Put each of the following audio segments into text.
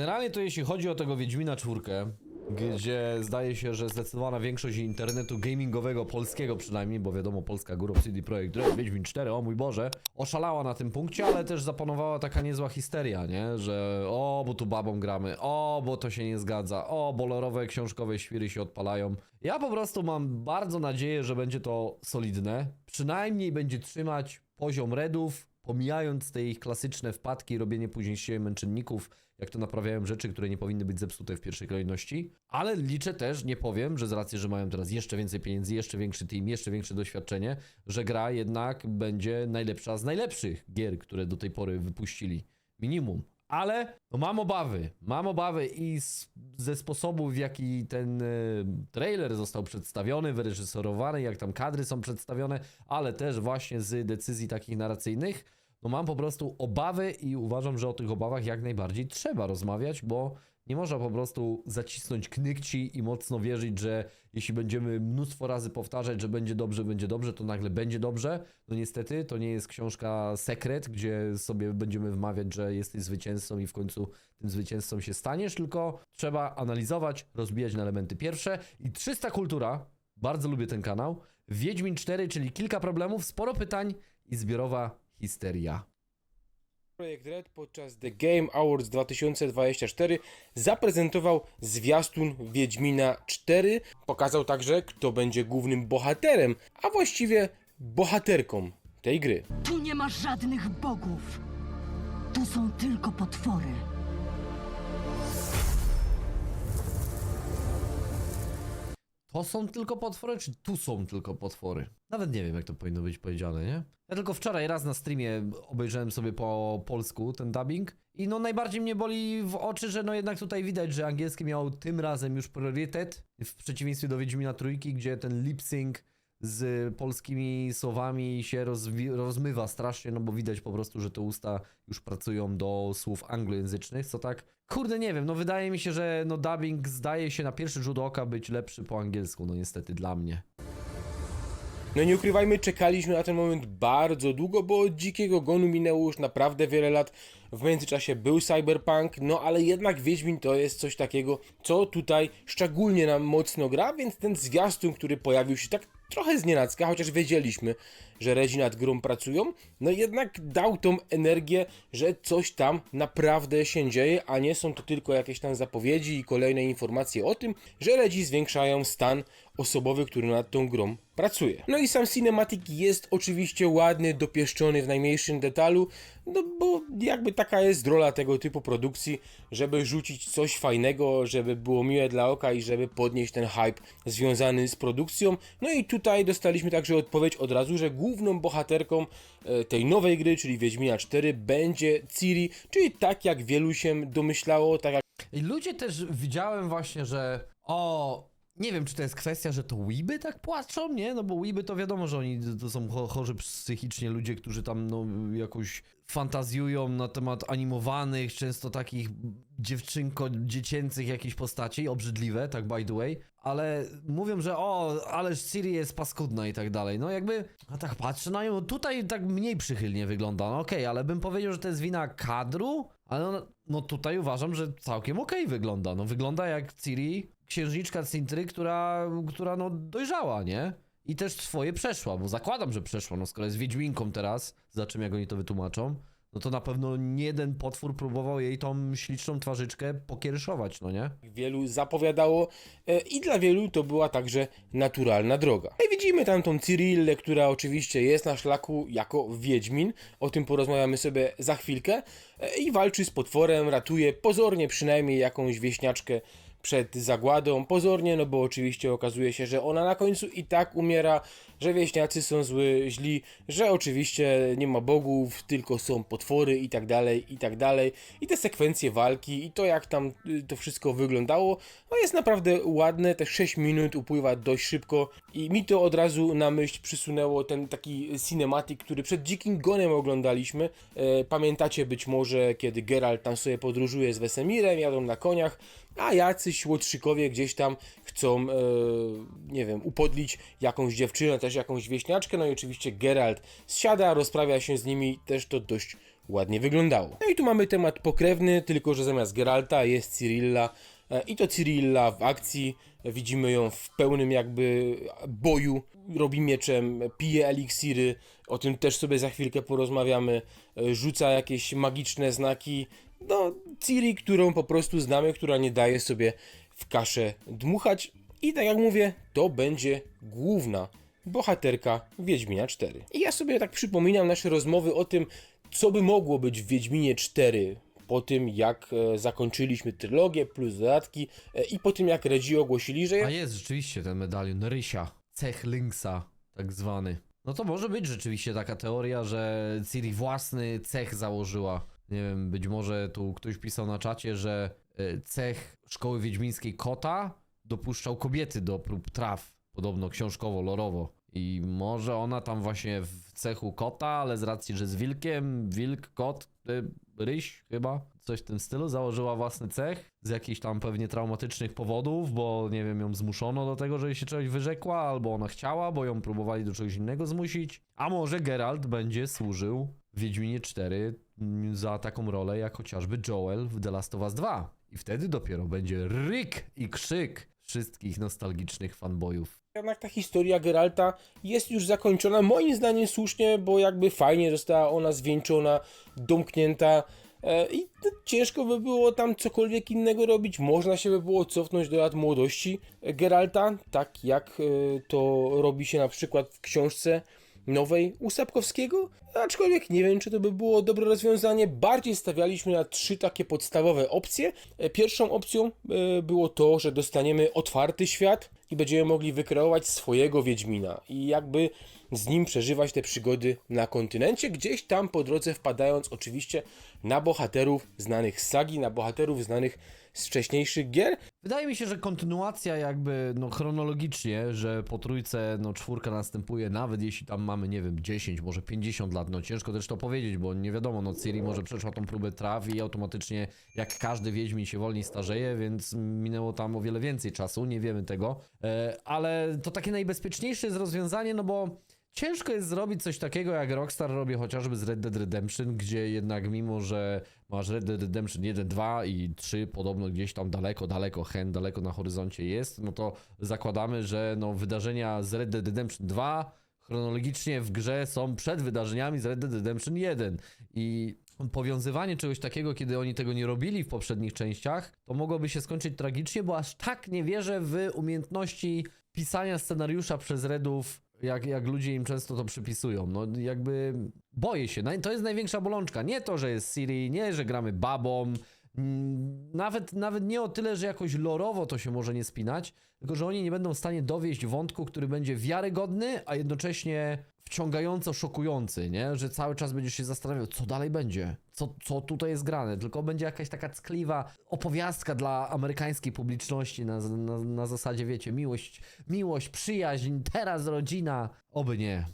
Generalnie to jeśli chodzi o tego Wiedźmina czwórkę, gdzie zdaje się, że zdecydowana większość internetu gamingowego, polskiego przynajmniej, bo wiadomo, Polska Górą CD Projekt Red, Wiedźmin 4, o mój Boże, oszalała na tym punkcie, ale też zapanowała taka niezła histeria, nie? Że o, bo tu babą gramy, o, bo to się nie zgadza, o, bolorowe książkowe świry się odpalają. Ja po prostu mam bardzo nadzieję, że będzie to solidne, przynajmniej będzie trzymać poziom redów, pomijając te ich klasyczne wpadki, robienie później siebie męczenników, jak to naprawiają rzeczy, które nie powinny być zepsute w pierwszej kolejności. Ale liczę też, nie powiem, że z racji, że mają teraz jeszcze więcej pieniędzy, jeszcze większy team, jeszcze większe doświadczenie, że gra jednak będzie najlepsza z najlepszych gier, które do tej pory wypuścili. Minimum. Ale no mam obawy, mam obawy i z, ze sposobu, w jaki ten e, trailer został przedstawiony, wyreżyserowany, jak tam kadry są przedstawione, ale też właśnie z decyzji takich narracyjnych, no mam po prostu obawy i uważam, że o tych obawach jak najbardziej trzeba rozmawiać, bo nie można po prostu zacisnąć knykci i mocno wierzyć, że jeśli będziemy mnóstwo razy powtarzać, że będzie dobrze, będzie dobrze, to nagle będzie dobrze. No niestety, to nie jest książka sekret, gdzie sobie będziemy wmawiać, że jesteś zwycięzcą i w końcu tym zwycięzcą się staniesz, tylko trzeba analizować, rozbijać na elementy pierwsze. I 300 Kultura, bardzo lubię ten kanał. Wiedźmin 4, czyli kilka problemów, sporo pytań i zbiorowa histeria. Projekt Red podczas The Game Awards 2024 zaprezentował zwiastun Wiedźmina 4. Pokazał także, kto będzie głównym bohaterem, a właściwie bohaterką tej gry. Tu nie ma żadnych bogów. Tu są tylko potwory. To są tylko potwory, czy tu są tylko potwory? Nawet nie wiem, jak to powinno być powiedziane, nie? Ja tylko wczoraj raz na streamie obejrzałem sobie po polsku ten dubbing i no najbardziej mnie boli w oczy, że no jednak tutaj widać, że angielski miał tym razem już priorytet w przeciwieństwie do Wiedźmina Trójki, gdzie ten lip sync z polskimi słowami się rozmywa strasznie, no bo widać po prostu, że te usta już pracują do słów anglojęzycznych, co tak, kurde nie wiem, no wydaje mi się, że no dubbing zdaje się na pierwszy rzut oka być lepszy po angielsku, no niestety dla mnie. No nie ukrywajmy, czekaliśmy na ten moment bardzo długo, bo od dzikiego gonu minęło już naprawdę wiele lat. W międzyczasie był Cyberpunk, no ale jednak Wiedźmin to jest coś takiego, co tutaj szczególnie nam mocno gra, więc ten zwiastun, który pojawił się tak trochę znienacka, chociaż wiedzieliśmy, że Redzi nad grą pracują, no jednak dał tą energię, że coś tam naprawdę się dzieje, a nie są to tylko jakieś tam zapowiedzi i kolejne informacje o tym, że Redzi zwiększają stan osobowy, który nad tą grą pracuje. No i sam cinematic jest oczywiście ładny, dopieszczony w najmniejszym detalu, no bo jakby taka jest rola tego typu produkcji, żeby rzucić coś fajnego, żeby było miłe dla oka i żeby podnieść ten hype związany z produkcją. No i tutaj dostaliśmy także odpowiedź od razu, że główną bohaterką e, tej nowej gry, czyli Wiedźmina 4 będzie Ciri, czyli tak jak wielu się domyślało, tak jak I ludzie też widziałem właśnie, że o, nie wiem, czy to jest kwestia, że to Weeby tak płaczą, nie? No bo Weeby to wiadomo, że oni to są cho- chorzy psychicznie ludzie, którzy tam no jakoś fantazjują na temat animowanych, często takich dziewczynko-dziecięcych jakichś postaci, obrzydliwe, tak by the way, ale mówią, że o, ależ Siri jest paskudna i tak dalej. No jakby, a tak patrzę na nią, tutaj tak mniej przychylnie wygląda, no okej, ale bym powiedział, że to jest wina kadru, ale no, no tutaj uważam, że całkiem okej wygląda. No wygląda jak Ciri, księżniczka Cintry, która, która no dojrzała, nie? I też swoje przeszła, bo zakładam, że przeszła, no skoro jest Wiedźminką teraz, za czym jak oni to wytłumaczą, no to na pewno nie jeden potwór próbował jej tą śliczną twarzyczkę pokiereszować, no nie? wielu zapowiadało e, i dla wielu to była także naturalna droga. I widzimy tam tą Cyrillę, która oczywiście jest na szlaku jako Wiedźmin, o tym porozmawiamy sobie za chwilkę e, i walczy z potworem, ratuje pozornie przynajmniej jakąś wieśniaczkę przed zagładą, pozornie, no bo oczywiście okazuje się, że ona na końcu i tak umiera, że wieśniacy są zły, źli, że oczywiście nie ma bogów, tylko są potwory i tak dalej, i tak dalej. I te sekwencje walki i to jak tam y, to wszystko wyglądało, no jest naprawdę ładne, te 6 minut upływa dość szybko i mi to od razu na myśl przysunęło ten taki cinematic, który przed Dzikim Gonem oglądaliśmy. E, pamiętacie być może, kiedy Geralt tam sobie podróżuje z Wesemirem, jadą na koniach, a jacyś łotrzykowie gdzieś tam chcą, e, nie wiem, upodlić jakąś dziewczynę, też jakąś wieśniaczkę, no i oczywiście Geralt zsiada, rozprawia się z nimi, też to dość ładnie wyglądało. No i tu mamy temat pokrewny, tylko że zamiast Geralta jest Cyrilla e, i to Cyrilla w akcji. Widzimy ją w pełnym jakby boju, robi mieczem, pije eliksiry, o tym też sobie za chwilkę porozmawiamy, e, rzuca jakieś magiczne znaki. No, Ciri, którą po prostu znamy, która nie daje sobie w kaszę dmuchać. I tak jak mówię, to będzie główna bohaterka Wiedźmina 4. I ja sobie tak przypominam nasze rozmowy o tym, co by mogło być w Wiedźminie 4 po tym, jak e, zakończyliśmy trylogię plus dodatki e, i po tym, jak Redzi ogłosili, że A jest rzeczywiście ten medalion Rysia, cech Lynxa, tak zwany. No to może być rzeczywiście taka teoria, że Ciri własny cech założyła. Nie wiem, być może tu ktoś pisał na czacie, że cech szkoły wiedźmińskiej kota dopuszczał kobiety do prób traw, podobno książkowo, lorowo. I może ona tam właśnie w cechu kota, ale z racji, że z wilkiem, wilk, kot, y, ryś chyba, coś w tym stylu, założyła własny cech z jakichś tam pewnie traumatycznych powodów, bo nie wiem, ją zmuszono do tego, żeby się czegoś wyrzekła, albo ona chciała, bo ją próbowali do czegoś innego zmusić. A może Geralt będzie służył w Wiedźminie 4 mm, za taką rolę jak chociażby Joel w The Last of Us 2. I wtedy dopiero będzie ryk i krzyk wszystkich nostalgicznych fanboyów. jednak ta historia Geralta jest już zakończona, moim zdaniem słusznie, bo jakby fajnie została ona zwieńczona, domknięta e, i no, ciężko by było tam cokolwiek innego robić. Można się by było cofnąć do lat młodości Geralta, tak jak e, to robi się na przykład w książce nowej u Sapkowskiego, aczkolwiek nie wiem, czy to by było dobre rozwiązanie. Bardziej stawialiśmy na trzy takie podstawowe opcje. E, Pierwszą opcją e, było to, że dostaniemy otwarty świat i będziemy mogli wykreować swojego Wiedźmina i jakby z nim przeżywać te przygody na kontynencie, gdzieś tam po drodze wpadając oczywiście na bohaterów znanych z sagi, na bohaterów znanych z wcześniejszych gier, Wydaje mi się, że kontynuacja jakby, no chronologicznie, że po trójce, no czwórka następuje, nawet jeśli tam mamy, nie wiem, 10, może 50 lat, no ciężko też to powiedzieć, bo nie wiadomo, no Ciri może przeszła tą próbę traw i automatycznie, jak każdy Wiedźmin się wolniej starzeje, więc minęło tam o wiele więcej czasu, nie wiemy tego, e, ale to takie najbezpieczniejsze jest rozwiązanie, no bo Ciężko jest zrobić coś takiego, jak Rockstar robi chociażby z Red Dead Redemption, gdzie jednak mimo, że masz Red Dead Redemption 1, 2 i 3 podobno gdzieś tam daleko, daleko, hen, daleko na horyzoncie jest, no to zakładamy, że no wydarzenia z Red Dead Redemption 2 chronologicznie w grze są przed wydarzeniami z Red Dead Redemption 1 i powiązywanie czegoś takiego, kiedy oni tego nie robili w poprzednich częściach, to mogłoby się skończyć tragicznie, bo aż tak nie wierzę w umiejętności pisania scenariusza przez Redów jak, jak ludzie im często to przypisują. No jakby boję się. To jest największa bolączka. Nie to, że jest Siri, nie, że gramy babą. mm, Nawet, nawet nie o tyle, że jakoś lorowo to się może nie spinać, tylko że oni nie będą w stanie dowieść wątku, który będzie wiarygodny, a jednocześnie wciągająco szokujący, nie? Że cały czas będziesz się zastanawiał, co dalej będzie, co, co tutaj jest grane, tylko będzie jakaś taka ckliwa opowiastka dla amerykańskiej publiczności na, na, na zasadzie, wiecie, miłość, miłość, przyjaźń, teraz rodzina, oby nie.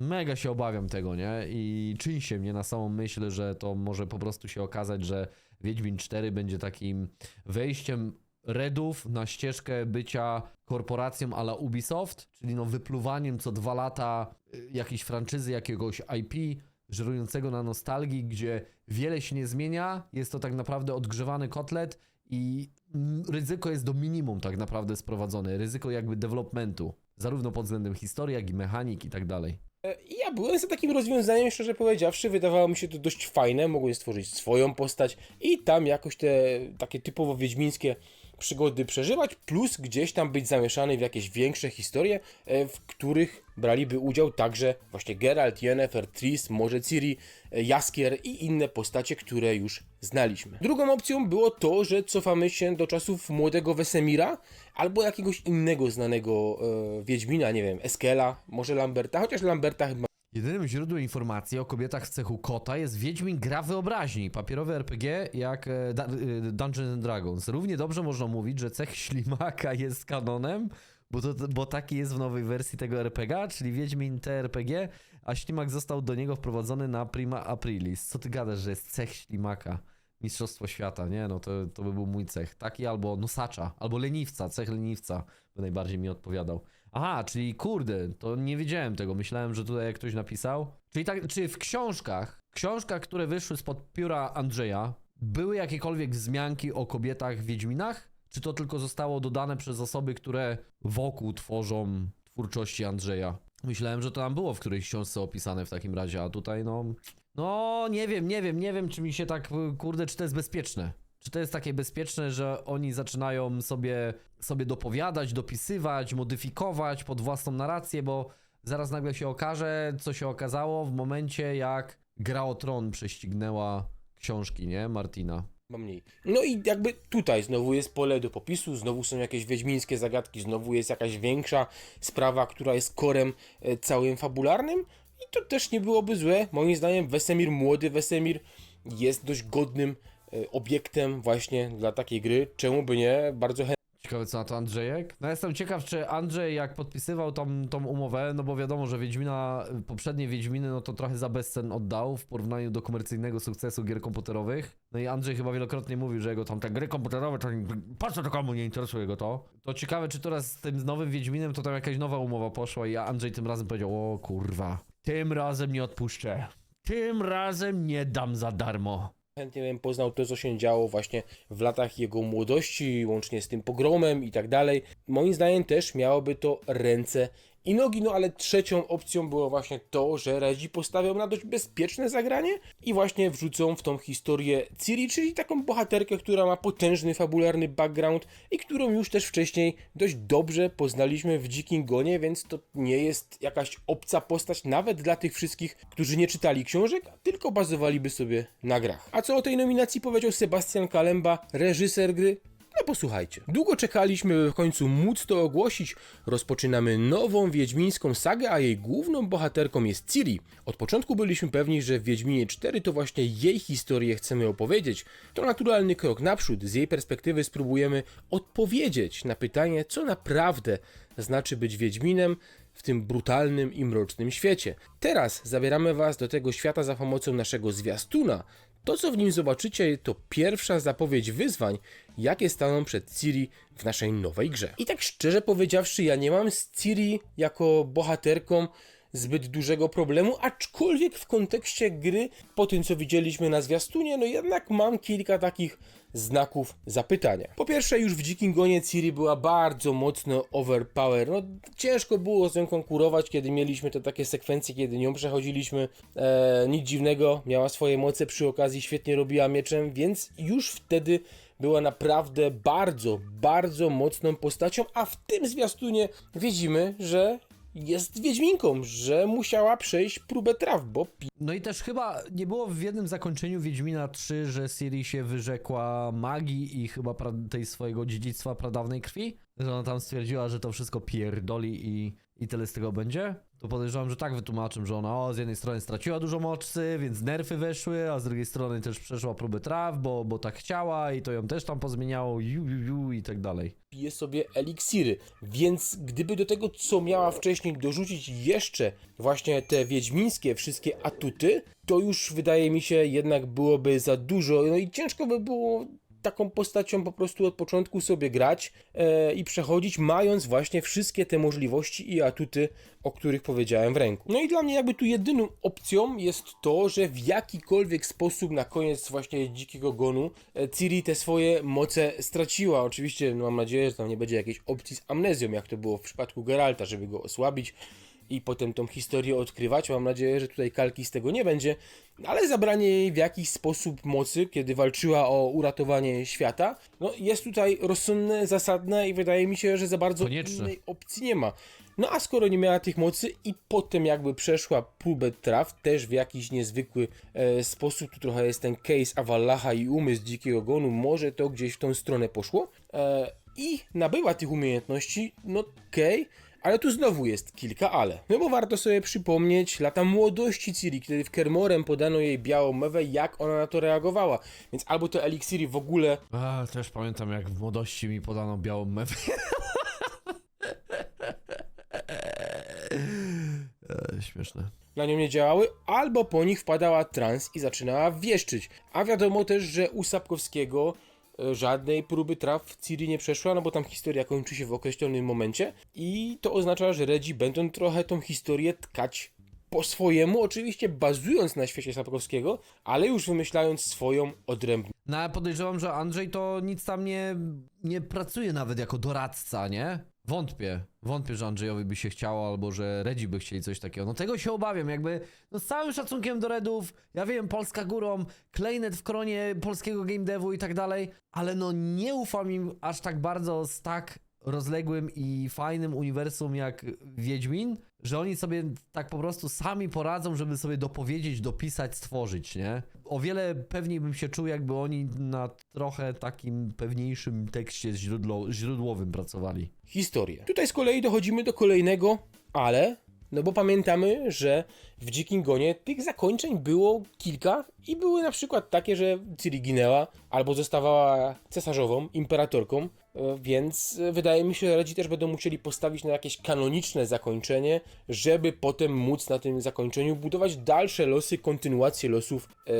Mega się obawiam tego, nie? I czyni się mnie na samą myśl, że to może po prostu się okazać, że Wiedźmin 4 będzie takim wejściem Redów na ścieżkę bycia korporacją ala Ubisoft, czyli no wypluwaniem co dwa lata y, jakiejś franczyzy, jakiegoś IP, żerującego na nostalgii, gdzie wiele się nie zmienia, jest to tak naprawdę odgrzewany kotlet i ryzyko jest do minimum tak naprawdę sprowadzone, ryzyko jakby developmentu, zarówno pod względem historii, jak i mechanik i tak dalej. E, Ja byłem za takim rozwiązaniem, szczerze powiedziawszy, wydawało mi się to dość fajne, mogłem stworzyć swoją postać i tam jakoś te takie typowo wiedźmińskie przygody przeżywać, plus gdzieś tam być zamieszany w jakieś większe historie, e, w których braliby udział także właśnie Geralt, Yennefer, Triss, może Ciri, e, Jaskier i inne postacie, które już znaliśmy. Drugą opcją było to, że cofamy się do czasów młodego Wesemira albo jakiegoś innego znanego e, Wiedźmina, nie wiem, Eskela, może Lamberta, chociaż Lamberta chyba Jedynym źródłem informacji o kobietach w cechu kota jest Wiedźmin Gra Wyobraźni, papierowe RPG jak e, e, Dungeons and Dragons. Równie dobrze można mówić, że cech ślimaka jest kanonem, bo, to, bo taki jest w nowej wersji tego RPG, czyli Wiedźmin TRPG, a ślimak został do niego wprowadzony na Prima Aprilis. Co ty gadasz, że jest cech ślimaka? Mistrzostwo świata, nie? No to, to by był mój cech. Taki albo nosacza, albo leniwca, cech leniwca by najbardziej mi odpowiadał. Aha, czyli kurde, to nie wiedziałem tego. Myślałem, że tutaj ktoś napisał. Czyli tak, czy w książkach książkach, które wyszły spod pióra Andrzeja, były jakiekolwiek wzmianki o kobietach w Wiedźminach? Czy to tylko zostało dodane przez osoby, które wokół tworzą twórczości Andrzeja? Myślałem, że to tam było w którejś książce opisane w takim razie, a tutaj no... No, nie wiem, nie wiem, nie wiem, czy mi się tak, kurde, czy to jest bezpieczne. Czy to jest takie bezpieczne, że oni zaczynają sobie, sobie dopowiadać, dopisywać, modyfikować pod własną narrację, bo zaraz nagle się okaże, co się okazało w momencie, jak Gra o Tron prześcignęła książki, nie? Martina. ma mniej. No i jakby tutaj znowu jest pole do popisu, znowu są jakieś wiedźmińskie zagadki, znowu jest jakaś większa sprawa, która jest korem e, całym fabularnym i to też nie byłoby złe. Moim zdaniem Wesemir, młody Wesemir jest dość godnym obiektem właśnie dla takiej gry. Czemu by nie? Bardzo chętnie Ciekawe co na to Andrzejek. No jestem ciekaw, czy Andrzej jak podpisywał tą, tą umowę, no bo wiadomo, że Wiedźmina, poprzednie Wiedźminy, no to trochę za bezcen oddał w porównaniu do komercyjnego sukcesu gier komputerowych. No i Andrzej chyba wielokrotnie mówił, że jego tam te gry komputerowe, to po co to komu nie interesuje go to? To ciekawe, czy teraz z tym nowym Wiedźminem to tam jakaś nowa umowa poszła i Andrzej tym razem powiedział, o kurwa, tym razem nie odpuszczę. Tym razem nie dam za darmo. Chętnie bym poznał to, co się działo właśnie w latach jego młodości, łącznie z tym pogromem i tak dalej. Moim zdaniem też miałoby to ręce i nogi, no ale trzecią opcją było właśnie to, że Redzi postawią na dość bezpieczne zagranie i właśnie wrzucą w tą historię Ciri, czyli taką bohaterkę, która ma potężny fabularny background i którą już też wcześniej dość dobrze poznaliśmy w Dzikim Gonie, więc to nie jest jakaś obca postać nawet dla tych wszystkich, którzy nie czytali książek, tylko bazowaliby sobie na grach. A co o tej nominacji powiedział Sebastian Kalemba, reżyser gry? No posłuchajcie. Długo czekaliśmy, by w końcu móc to ogłosić. Rozpoczynamy nową wiedźmińską sagę, a jej główną bohaterką jest Ciri. Od początku byliśmy pewni, że w Wiedźminie 4 to właśnie jej historię chcemy opowiedzieć. To naturalny krok naprzód. Z jej perspektywy spróbujemy odpowiedzieć na pytanie, co naprawdę znaczy być Wiedźminem w tym brutalnym i mrocznym świecie. Teraz zabieramy Was do tego świata za pomocą naszego zwiastuna. To, co w nim zobaczycie, to pierwsza zapowiedź wyzwań, jakie staną przed Ciri w naszej nowej grze. I tak szczerze powiedziawszy, ja nie mam z Ciri jako bohaterką zbyt dużego problemu, aczkolwiek w kontekście gry, po tym co widzieliśmy na zwiastunie, no jednak mam kilka takich znaków zapytania. Po pierwsze, już w Dzikim Gonie Ciri była bardzo mocno overpower. No, ciężko było z nią konkurować, kiedy mieliśmy te takie sekwencje, kiedy nią przechodziliśmy. E, nic dziwnego, miała swoje moce przy okazji, świetnie robiła mieczem, więc już wtedy była naprawdę bardzo, bardzo mocną postacią, a w tym zwiastunie widzimy, że jest Wiedźminką, że musiała przejść próbę traw, bo No i też chyba nie było w jednym zakończeniu Wiedźmina 3, że Ciri się wyrzekła magii i chyba tej swojego dziedzictwa pradawnej krwi? Że ona tam stwierdziła, że to wszystko pierdoli i, i tyle z tego będzie? To podejrzewam, że tak wytłumaczę, że ona o, z jednej strony straciła dużo mocy, więc nerfy weszły, a z drugiej strony też przeszła próbę traw, bo, bo tak chciała i to ją też tam pozmieniało, ju, ju, ju i tak dalej. pije sobie eliksiry. Więc gdyby do tego, co miała wcześniej, dorzucić jeszcze właśnie te wiedźmińskie wszystkie atuty, to już wydaje mi się jednak byłoby za dużo. No i ciężko by było taką postacią po prostu od początku sobie grać e, i przechodzić, mając właśnie wszystkie te możliwości i atuty, o których powiedziałem w ręku. No i dla mnie jakby tu jedyną opcją jest to, że w jakikolwiek sposób na koniec właśnie Dzikiego Gonu e, Ciri te swoje moce straciła. Oczywiście no, mam nadzieję, że tam nie będzie jakiejś opcji z amnezją, jak to było w przypadku Geralta, żeby go osłabić i potem tą historię odkrywać. Mam nadzieję, że tutaj kalki z tego nie będzie, ale zabranie jej w jakiś sposób mocy, kiedy walczyła o uratowanie świata, no jest tutaj rozsądne, zasadne i wydaje mi się, że za bardzo Konieczne. innej opcji nie ma. No a skoro nie miała tych mocy i potem jakby przeszła próbę traw, też w jakiś niezwykły e, sposób, tu trochę jest ten case Avallacha i umysł Dzikiego Gonu, może to gdzieś w tą stronę poszło e, i nabyła tych umiejętności, no okej, ale tu znowu jest kilka ale. No bo warto sobie przypomnieć lata młodości Ciri, kiedy w Kermorem podano jej białą mewę, jak ona na to reagowała. Więc albo te eliksiry w ogóle A, też pamiętam jak w młodości mi podano białą mewę. e, śmieszne. na nią nie działały, albo po nich wpadała trans i zaczynała wieszczyć. A wiadomo też, że u Sapkowskiego żadnej próby traw Ciri nie przeszła, no bo tam historia kończy się w określonym momencie i to oznacza, że Redzi będą trochę tą historię tkać po swojemu, oczywiście bazując na świecie Sapkowskiego, ale już wymyślając swoją odrębną. No ale podejrzewam, że Andrzej to nic tam nie, nie pracuje nawet jako doradca, nie? Wątpię. Wątpię, że Andrzejowi by się chciało, albo że Redzi by chcieli coś takiego. No tego się obawiam, jakby, no z całym szacunkiem do Redów, ja wiem, Polska górą, Klejnet w kronie polskiego game devu i tak dalej, ale no nie ufam im aż tak bardzo z tak rozległym i fajnym uniwersum jak Wiedźmin, że oni sobie tak po prostu sami poradzą, żeby sobie dopowiedzieć, dopisać, stworzyć, nie? O wiele pewniej bym się czuł, jakby oni na trochę takim pewniejszym tekście źródło, źródłowym pracowali. historię. Tutaj z kolei dochodzimy do kolejnego, ale, no bo pamiętamy, że w Dzikim Gonie tych zakończeń było kilka i były na przykład takie, że Ciri ginęła albo zostawała cesarzową, imperatorką, e, więc e, wydaje mi się, że Redzi też będą musieli postawić na jakieś kanoniczne zakończenie, żeby potem móc na tym zakończeniu budować dalsze losy, kontynuację losów e,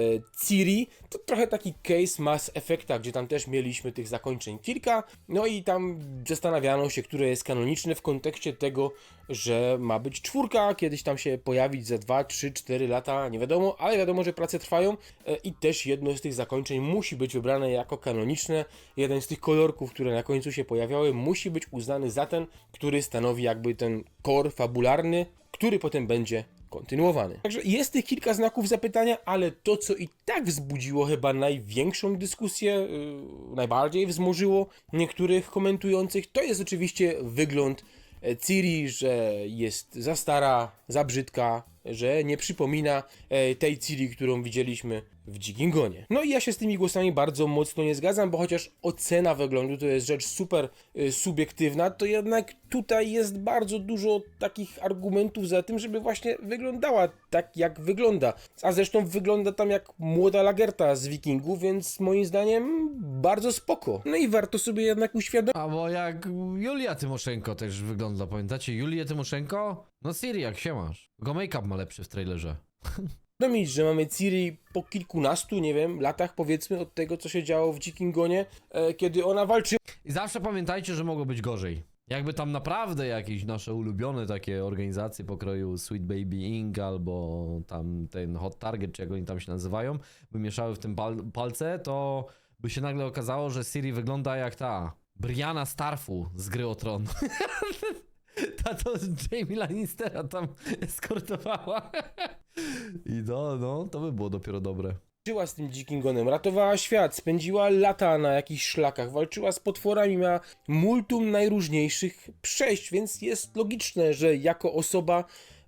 Ciri. To trochę taki case Mass Effecta, gdzie tam też mieliśmy tych zakończeń kilka, no i tam zastanawiano się, które jest kanoniczne w kontekście tego, że ma być czwórka, kiedyś tam się pojawić za 2, 3, 4 lata, nie wiadomo, ale wiadomo, że prace trwają e, i też jedno z tych zakończeń musi być wybrane jako kanoniczne. Jeden z tych kolorków, które na końcu się pojawiały, musi być uznany za ten, który stanowi jakby ten core fabularny, który potem będzie kontynuowany. Także jest tych kilka znaków zapytania, ale to, co i tak wzbudziło chyba największą dyskusję, yy, najbardziej wzmożyło niektórych komentujących, to jest oczywiście wygląd e, Ciri, że jest za stara, za brzydka, że nie przypomina e, tej Ciri, którą widzieliśmy w Dzikim Gonie. No i ja się z tymi głosami bardzo mocno nie zgadzam, bo chociaż ocena wyglądu to jest rzecz super e, subiektywna, to jednak tutaj jest bardzo dużo takich argumentów za tym, żeby właśnie wyglądała tak, jak wygląda. A zresztą wygląda tam jak młoda lagerta z Wikingów, więc moim zdaniem bardzo spoko. No i warto sobie jednak uświadomić, Albo jak Julia Tymoszenko też wygląda, pamiętacie? Julię Tymoszenko? No Siri, jak się masz? Tylko make-up ma lepszy w trailerze. Uświadomić, że mamy Ciri po kilkunastu, nie wiem, latach powiedzmy od tego, co się działo w Dzikim Gonie, e, kiedy ona walczyła I zawsze pamiętajcie, że mogło być gorzej. Jakby tam naprawdę jakieś nasze ulubione takie organizacje pokroju Sweet Baby Inc. albo tam ten Hot Target, czy jak oni tam się nazywają, by mieszały w tym pal palce, to by się nagle okazało, że Siri wygląda jak ta Brianna Starfu z Gry o Tron. ta to Jamie Lannistera tam eskortowała. I no, no, to by było dopiero dobre. Żyła z tym dzikim gonem, ratowała świat, spędziła lata na jakichś szlakach, walczyła z potworami, miała multum najróżniejszych przejść, więc jest logiczne, że jako osoba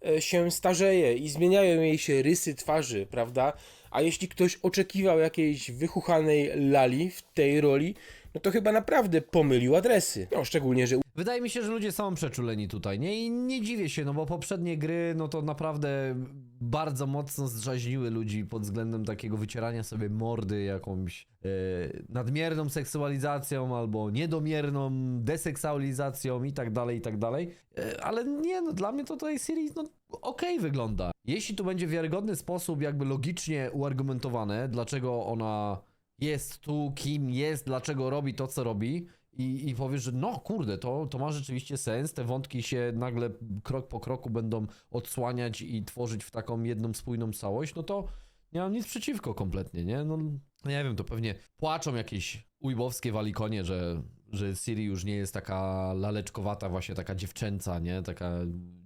e, się starzeje i zmieniają jej się rysy twarzy, prawda? A jeśli ktoś oczekiwał jakiejś wychuchanej lali w tej roli, no to chyba naprawdę pomylił adresy. No, szczególnie, że Wydaje mi się, że ludzie są przeczuleni tutaj, nie? I nie dziwię się, no bo poprzednie gry, no to naprawdę bardzo mocno zdraźniły ludzi pod względem takiego wycierania sobie mordy jakąś e, nadmierną seksualizacją albo niedomierną deseksualizacją i tak dalej, i tak dalej. E, ale nie, no dla mnie to tutaj series, no okej wygląda. Jeśli tu będzie wiarygodny sposób jakby logicznie uargumentowane, dlaczego ona jest tu, kim jest, dlaczego robi to, co robi, i, i powiesz, że no kurde, to, to ma rzeczywiście sens, te wątki się nagle krok po kroku będą odsłaniać i tworzyć w taką jedną spójną całość, no to nie mam nic przeciwko kompletnie, nie? No nie wiem, to pewnie płaczą jakieś ujbowskie walikonie, że, że Siri już nie jest taka laleczkowata, właśnie taka dziewczęca, nie? Taka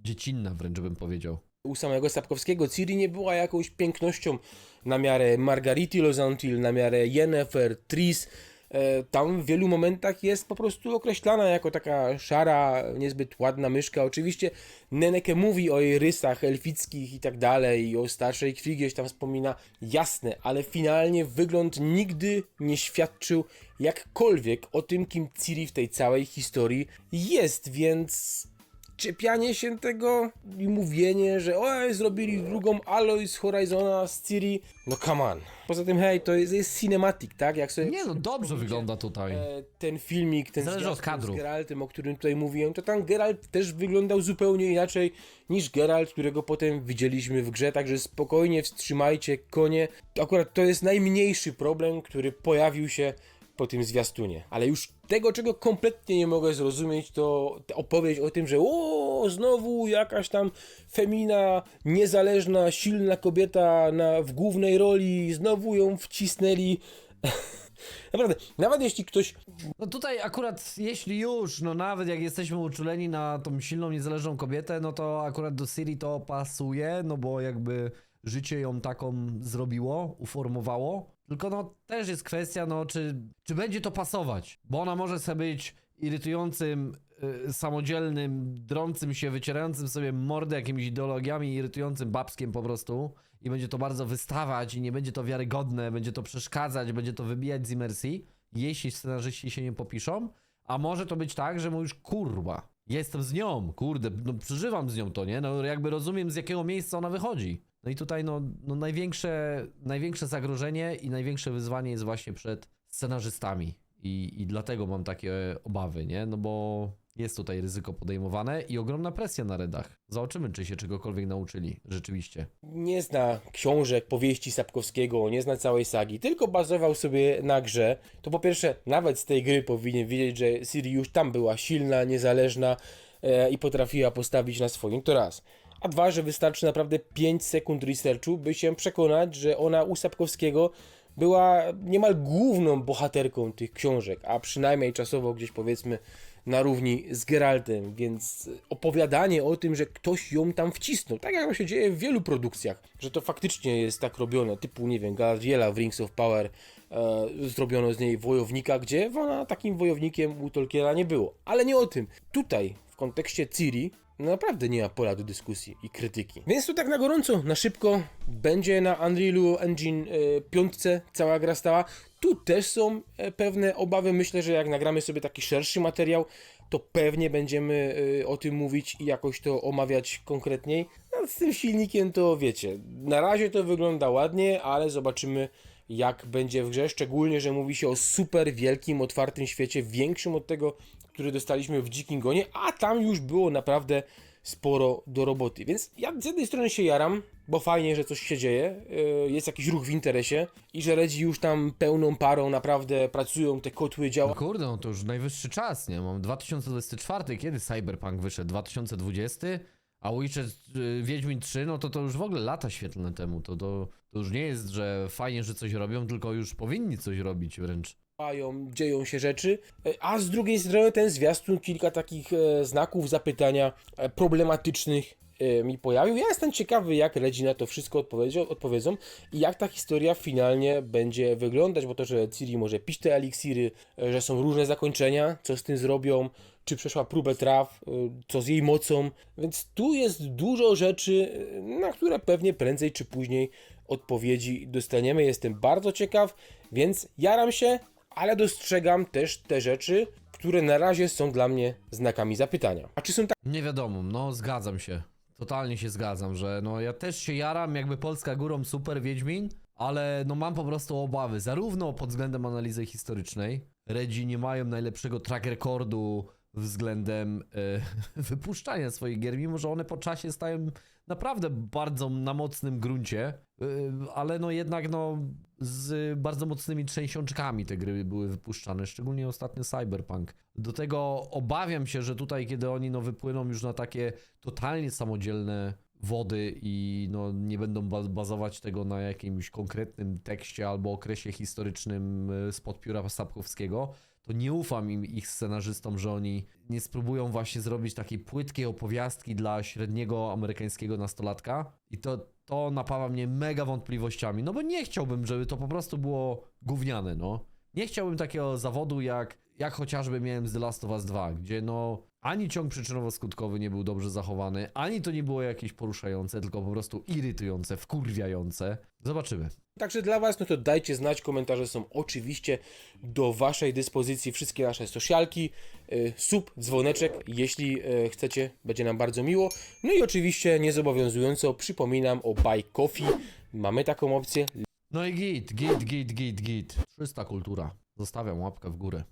dziecinna wręcz bym powiedział. u samego Sapkowskiego Ciri nie była jakąś pięknością na miarę Margarity Lozantil, na miarę Yennefer, Tris. E, Tam w wielu momentach jest po prostu określana jako taka szara, niezbyt ładna myszka. Oczywiście Neneke mówi o jej rysach elfickich i tak dalej, i o starszej krwi gdzieś tam wspomina, jasne, ale finalnie wygląd nigdy nie świadczył jakkolwiek o tym, kim Ciri w tej całej historii jest, więc czepianie się tego i mówienie, że oj, zrobili drugą Aloy z Horizona, z Ciri, no come on. Poza tym, hej, to jest, jest cinematic, tak? Jak sobie Nie no, dobrze wygląda tutaj. e, ten filmik, ten Zależy od zwiastun kadru. z Geraltem, o którym tutaj mówiłem, to tam Geralt też wyglądał zupełnie inaczej niż Geralt, którego potem widzieliśmy w grze, także spokojnie wstrzymajcie konie. Akurat to jest najmniejszy problem, który pojawił się po tym zwiastunie. Ale już tego, czego kompletnie nie mogę zrozumieć, to opowieść o tym, że o, znowu jakaś tam femina, niezależna, silna kobieta na, w głównej roli, znowu ją wcisnęli. Naprawdę, nawet jeśli ktoś No tutaj akurat, jeśli już, no nawet jak jesteśmy uczuleni na tą silną, niezależną kobietę, no to akurat do Siri to pasuje, no bo jakby życie ją taką zrobiło, uformowało. Tylko no też jest kwestia, no czy, czy będzie to pasować, bo ona może sobie być irytującym, y, samodzielnym, drącym się, wycierającym sobie mordę jakimiś ideologiami, irytującym babskiem po prostu i będzie to bardzo wystawać i nie będzie to wiarygodne, będzie to przeszkadzać, będzie to wybijać z imersji, jeśli scenarzyści się nie popiszą, a może to być tak, że mówisz, kurwa, jestem z nią, kurde, no przeżywam z nią to, nie? No jakby rozumiem z jakiego miejsca ona wychodzi. No i tutaj no, no największe, największe zagrożenie i największe wyzwanie jest właśnie przed scenarzystami. I, I dlatego mam takie obawy, nie? No bo jest tutaj ryzyko podejmowane i ogromna presja na redach. Zobaczymy, czy się czegokolwiek nauczyli, rzeczywiście. nie zna książek, powieści Sapkowskiego, nie zna całej sagi, tylko bazował sobie na grze, to po pierwsze, nawet z tej gry powinien wiedzieć, że Siri już tam była silna, niezależna e, i potrafiła postawić na swoim, to raz. A dwa, że wystarczy naprawdę 5 sekund researchu, by się przekonać, że ona u Sapkowskiego była niemal główną bohaterką tych książek, a przynajmniej czasowo gdzieś powiedzmy na równi z Geraltem, więc opowiadanie o tym, że ktoś ją tam wcisnął, tak jak się dzieje w wielu produkcjach, że to faktycznie jest tak robione, typu, nie wiem, Galadriela w Rings of Power, e, zrobiono z niej wojownika, gdzie ona takim wojownikiem u Tolkiena nie było. Ale nie o tym. Tutaj, w kontekście Ciri, no naprawdę nie ma pola do dyskusji i krytyki. Więc tu tak na gorąco, na szybko, będzie na Unrealu Engine e, 5 cała gra stała. Tu też są e, pewne obawy. Myślę, że jak nagramy sobie taki szerszy materiał, to pewnie będziemy e, o tym mówić i jakoś to omawiać konkretniej. No, z tym silnikiem to wiecie, na razie to wygląda ładnie, ale zobaczymy jak będzie w grze, szczególnie, że mówi się o super wielkim, otwartym świecie, większym od tego, który dostaliśmy w Dzikim Gonie, a tam już było naprawdę sporo do roboty. Więc ja z jednej strony się jaram, bo fajnie, że coś się dzieje, yy, jest jakiś ruch w interesie i że Redzi już tam pełną parą naprawdę pracują, te kotły No działają. kurde, no to już najwyższy czas, nie? Mam 2024, kiedy Cyberpunk wyszedł? 2020? A Witcher y, Wiedźmin 3, no to to już w ogóle lata świetlne temu. To, to, to już nie jest, że fajnie, że coś robią, tylko już powinni coś robić wręcz. dzieją się rzeczy, e, a z drugiej strony ten zwiastun kilka takich e, znaków zapytania e, problematycznych mi pojawił. Ja jestem ciekawy, jak Redzi na to wszystko odpowiedzą i jak ta historia finalnie będzie wyglądać, bo to, że Ciri może pić te eliksiry, e, że są różne zakończenia, co z tym zrobią, czy przeszła próbę traw, e, co z jej mocą, więc tu jest dużo rzeczy, na które pewnie prędzej czy później odpowiedzi dostaniemy. Jestem bardzo ciekaw, więc jaram się, ale dostrzegam też te rzeczy, które na razie są dla mnie znakami zapytania. A czy są tak Nie wiadomo, no zgadzam się. Totalnie się zgadzam, że no ja też się jaram, jakby Polska górą super Wiedźmin, ale no mam po prostu obawy, zarówno pod względem analizy historycznej, Redzi nie mają najlepszego track recordu względem e, wypuszczania swoich gier, mimo że one po czasie stają naprawdę bardzo na mocnym gruncie, e, ale no jednak no z bardzo mocnymi trzęsiączkami te gry były wypuszczane, szczególnie ostatnio Cyberpunk. Do tego obawiam się, że tutaj kiedy oni no wypłyną już na takie totalnie samodzielne wody i no nie będą ba- bazować tego na jakimś konkretnym tekście albo okresie historycznym e, spod pióra Sapkowskiego, to nie ufam im ich scenarzystom, że oni nie spróbują właśnie zrobić takiej płytkiej opowiastki dla średniego amerykańskiego nastolatka i to, to napawa mnie mega wątpliwościami, no bo nie chciałbym, żeby to po prostu było gówniane, no. Nie chciałbym takiego zawodu jak, jak chociażby miałem z The Last of Us 2, gdzie no ani ciąg przyczynowo-skutkowy nie był dobrze zachowany, ani to nie było jakieś poruszające, tylko po prostu irytujące, wkurwiające. Zobaczymy. Także dla Was, no to dajcie znać, komentarze są oczywiście do Waszej dyspozycji, wszystkie nasze socialki, y, sub, dzwoneczek, jeśli y, chcecie, będzie nam bardzo miło. No i oczywiście niezobowiązująco przypominam o Buy Coffee, mamy taką opcję, No i git, git, git, git, git. Czysta kultura. Zostawiam łapkę w górę.